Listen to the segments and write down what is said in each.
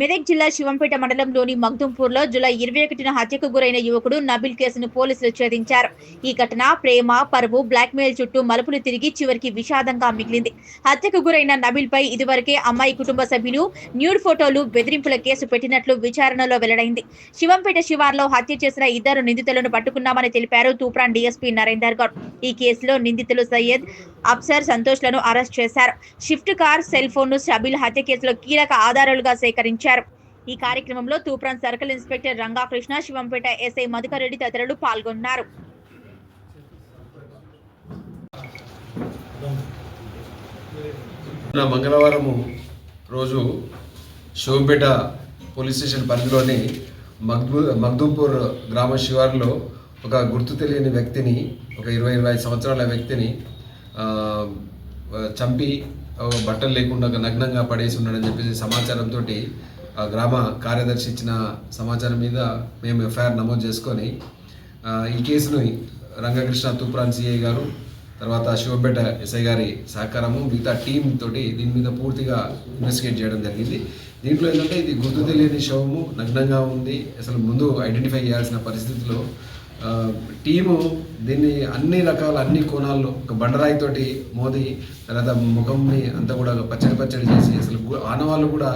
మెదక్ జిల్లా శివంపేట మండలంలోని మగ్దుంపూర్లో జూలై ఇరవై ఒకటిన హత్యకు గురైన యువకుడు నబిల్ కేసును పోలీసులు ఛేదించారు. ఈ ఘటన ప్రేమ పరువు బ్లాక్మెయిల్ చుట్టూ మలుపులు తిరిగి చివరికి విషాదంగా మిగిలింది. హత్యకు గురైన నబిల్ పై ఇదివరకే అమ్మాయి కుటుంబ సభ్యులు న్యూడ్ ఫోటోలు బెదిరింపుల కేసు పెట్టినట్లు విచారణలో వెల్లడైంది. శివంపేట శివార్లో హత్య చేసిన ఇద్దరు నిందితులను పట్టుకున్నామని తెలిపారు తూప్రాన్ డీఎస్పీ నరేందర్ గౌడ్. ఈ కేసులో నిందితులు సయ్యద్ అప్సర్ సంతోష్లను అరెస్ట్ చేశారు. షిఫ్ట్ కార్ సెల్ ఫోన్ను షబిల్ హత్య కేసులో కీలక ఆధారాలుగా సేకరించారు. ఈ కార్యక్రమంలో Toopran circle inspector Rangakrishna Shivampet SI Madhukar Reddy తదితరులు పాల్గొన్నారు. మంగళవారం రోజు శివంపేట పోలీస్ స్టేషన్ పరిధిలోని మగ్దూ మగ్దూపూర్ గ్రామ శివారులో ఒక గుర్తు తెలియని వ్యక్తిని ఒక ఇరవై ఇరవై సంవత్సరాల వ్యక్తిని చంపి బట్టలు లేకుండా నగ్నంగా పడేసి ఉన్నాడని చెప్పేసి సమాచారంతో గ్రామ కార్యదర్శి ఇచ్చిన సమాచారం మీద మేము ఎఫ్ఐఆర్ నమోదు చేసుకొని ఈ కేసును రంగకృష్ణ తూప్రాన్ సిఐ గారు తర్వాత శివపేట ఎస్ఐ గారి సహకారము మిగతా టీం తోటి దీని మీద పూర్తిగా ఇన్వెస్టిగేట్ చేయడం జరిగింది. దీంట్లో ఏంటంటే ఇది గుర్తు తెలియని శవము నగ్నంగా ఉంది. అసలు ముందు ఐడెంటిఫై చేయాల్సిన పరిస్థితిలో టీము దీన్ని అన్ని రకాల అన్ని కోణాల్లో ఒక బండరాయితోటి మోది తర్వాత ముఖంని అంతా కూడా పచ్చడి పచ్చడి చేసి అసలు ఆనవాళ్ళు కూడా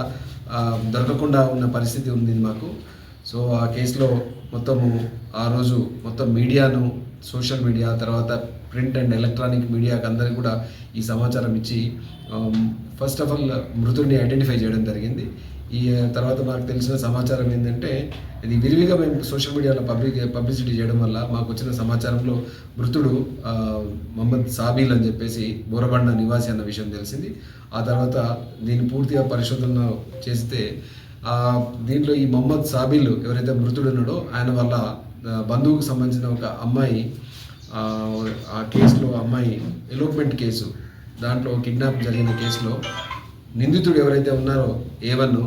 దొరకకుండా ఉన్న పరిస్థితి ఉంది మాకు. సో ఆ కేసులో మొత్తము ఆ రోజు మొత్తం మీడియాను సోషల్ మీడియా తర్వాత ప్రింట్ అండ్ ఎలక్ట్రానిక్ మీడియాకి అందరికీ కూడా ఈ సమాచారం ఇచ్చి ఫస్ట్ ఆఫ్ ఆల్ మృతుడిని ఐడెంటిఫై చేయడం జరిగింది. ఈ తర్వాత మాకు తెలిసిన సమాచారం ఏంటంటే ఇది విరివిగా మేము సోషల్ మీడియాలో పబ్లిక్ పబ్లిసిటీ చేయడం వల్ల మాకు వచ్చిన సమాచారంలో మృతుడు మహమ్మద్ సాబీల్ అని చెప్పేసి బోరబండ నివాసి అన్న విషయం తెలిసింది. ఆ తర్వాత దీన్ని పూర్తిగా పరిశోధన చేస్తే దీంట్లో ఈ మొహమ్మద్ సాబీల్ ఎవరైతే మృతుడు ఉన్నాడో ఆయన వల్ల బంధువుకు సంబంధించిన ఒక అమ్మాయి ఆ, ఆ కేసులో అమ్మాయి ఎలోప్మెంట్ కేసు దాంట్లో కిడ్నాప్ జరిగిన కేసులో నిందితుడు ఎవరైతే ఉన్నారో ఏవన్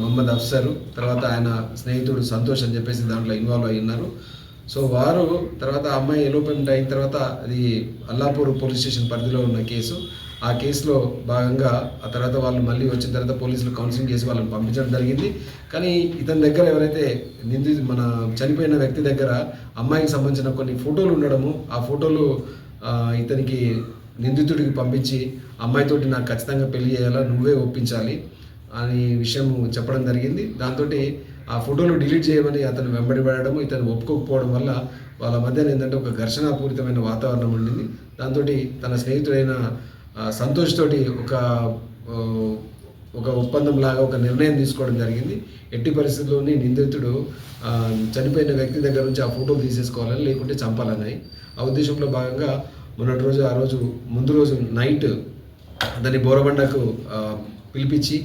మొహమ్మద్ అఫ్సర్ తర్వాత ఆయన స్నేహితుడు సంతోష్ అని చెప్పేసి దాంట్లో ఇన్వాల్వ్ అయి ఉన్నారు. సో వారు తర్వాత అమ్మాయి ఎలోపెంట్ అయిన తర్వాత అది అల్లాపూర్ పోలీస్ స్టేషన్ పరిధిలో ఉన్న కేసు. ఆ కేసులో భాగంగా ఆ తర్వాత వాళ్ళు మళ్ళీ వచ్చిన తర్వాత పోలీసులు కౌన్సిలింగ్ చేసి వాళ్ళని పంపించడం జరిగింది. కానీ ఇతని దగ్గర ఎవరైతే నింది మన చనిపోయిన వ్యక్తి దగ్గర అమ్మాయికి సంబంధించిన కొన్ని ఫోటోలు ఉండడము ఆ ఫోటోలు ఇతనికి నిందితుడికి పంపించి అమ్మాయితోటి నాకు ఖచ్చితంగా పెళ్ళి చేయాలా నువ్వే ఒప్పించాలి. అనే విషయం చెప్పడం జరిగింది. దాంతో ఆ ఫోటోలు డిలీట్ చేయమని అతను వెంబడి పడడం ఇతను ఒప్పుకోకపోవడం వల్ల వాళ్ళ మధ్యన ఏంటంటే ఒక ఘర్షణాపూరితమైన వాతావరణం ఉండింది. దాంతో తన స్నేహితుడైన సంతోష్ తోటి ఒక ఒక ఒప్పందం లాగా ఒక నిర్ణయం తీసుకోవడం జరిగింది. ఎట్టి పరిస్థితుల్లోని నిందితుడు చనిపోయిన వ్యక్తి దగ్గర నుంచి ఆ ఫోటోలు తీసేసుకోవాలని లేకుంటే చంపాలని ఆ ఉద్దేశంలో భాగంగా మొన్నటి రోజు ఆ రోజు ముందు రోజు నైట్ అతని బోరబండకు పిలిపించి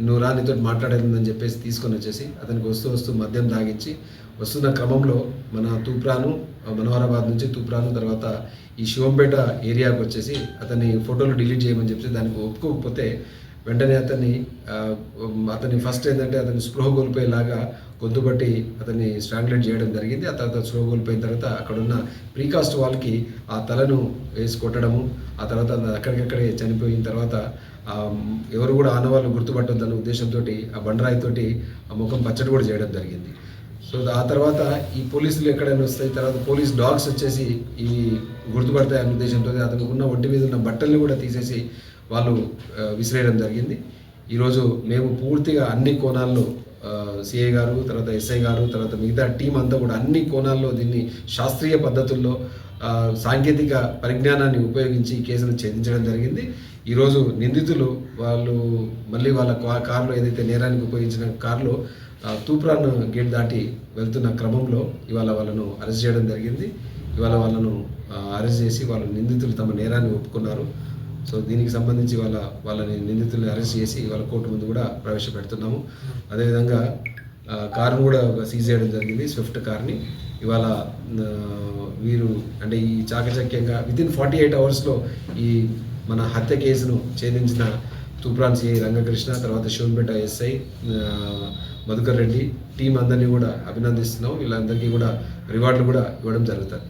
నువ్వు రా నీతో మాట్లాడేదని చెప్పేసి తీసుకొని వచ్చేసి అతనికి వస్తూ వస్తూ మద్యం తాగించి వస్తున్న క్రమంలో మన తూప్రాను మనోహరాబాద్ నుంచి తూప్రాను తర్వాత ఈ శివంపేట ఏరియాకి వచ్చేసి అతని ఫోటోలు డిలీట్ చేయమని చెప్పి దానికి ఒప్పుకోకపోతే వెంటనే అతన్ని అతని ఫస్ట్ ఏంటంటే అతని స్పృహ కోల్పోయేలాగా గొంతు బట్టి అతన్ని స్ట్రాంగులేట్ చేయడం జరిగింది. ఆ తర్వాత స్పృహ కోల్పోయిన తర్వాత అక్కడున్న ప్రీకాస్ట్ వాళ్ళకి ఆ తలను వేసి కొట్టడము ఆ తర్వాత అక్కడికక్కడే చనిపోయిన తర్వాత ఎవరు కూడా ఆనవాళ్ళు గుర్తుపట్టొద్దన్న ఉద్దేశంతో ఆ బండరాయితోటి ఆ ముఖం పచ్చడి కూడా చేయడం జరిగింది. సో ఆ తర్వాత ఈ పోలీసులు ఎక్కడైనా వస్తాయి తర్వాత పోలీస్ డాగ్స్ వచ్చేసి ఈ గుర్తుపడతాయి అనే ఉద్దేశంతో అతనికి ఉన్న ఒంటి మీద ఉన్న బట్టల్ని కూడా తీసేసి వాళ్ళు విసిరేయడం జరిగింది. ఈరోజు మేము పూర్తిగా అన్ని కోణాల్లో సిఐ గారు తర్వాత ఎస్ఐ గారు తర్వాత మిగతా టీం అంతా కూడా అన్ని కోణాల్లో దీన్ని శాస్త్రీయ పద్ధతుల్లో సాంకేతిక పరిజ్ఞానాన్ని ఉపయోగించి ఈ కేసును ఛేదించడం జరిగింది. ఈరోజు నిందితులు వాళ్ళు మళ్ళీ వాళ్ళ కారులో ఏదైతే నేరానికి ఉపయోగించిన కారులో తూప్రాన్ గేట్ దాటి వెళ్తున్న క్రమంలో ఇవాళ వాళ్ళను అరెస్ట్ చేయడం జరిగింది. ఇవాళ వాళ్ళను అరెస్ట్ చేసి వాళ్ళ నిందితులు తమ నేరాన్ని ఒప్పుకున్నారు. సో దీనికి సంబంధించి వాళ్ళ వాళ్ళని నిందితుల్ని అరెస్ట్ చేసి వాళ్ళ కోర్టు ముందు కూడా ప్రవేశపెడుతున్నాము. అదేవిధంగా కారును కూడా సీజ్ చేయడం జరిగింది స్విఫ్ట్ కార్ని. ఇవాళ వీరు అంటే ఈ చాకచక్యంగా వితిన్ ఫార్టీ ఎయిట్ అవర్స్లో ఈ మన హత్య కేసును ఛేదించిన తూప్రాన్ సిఐ రంగకృష్ణ తర్వాత శివన్పేట ఎస్ఐ మధుకర్ రెడ్డి టీం అందరినీ కూడా అభినందిస్తున్నాం వీళ్ళందరికీ కూడా రివార్డులు కూడా ఇవ్వడం జరుగుతుంది